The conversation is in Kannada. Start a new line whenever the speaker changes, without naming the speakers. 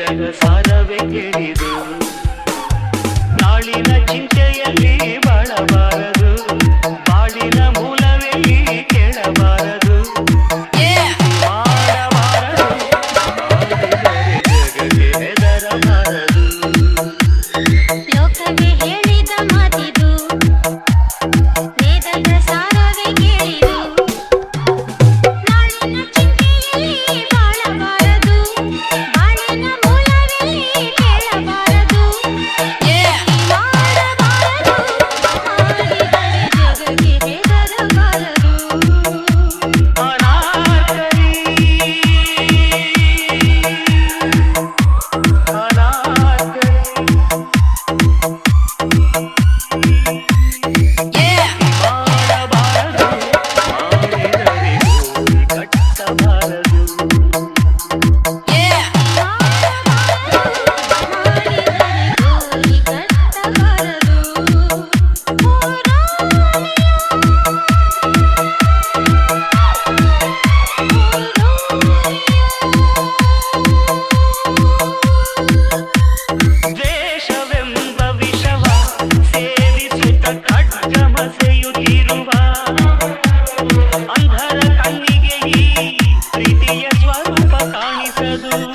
ಬೆಳಗ ಸಾರವೇ ಕೇಳಿದು ನಾಳಿನ ಚಿಂತೆಯಲ್ಲಿ ಬಾಳಬಾರದು ಅಂಧರ ಕಣ್ಣಿಗೆ ಈ ಪ್ರೀತಿಯ ಸ್ವರೂಪ ಕಾಣಿಸದು.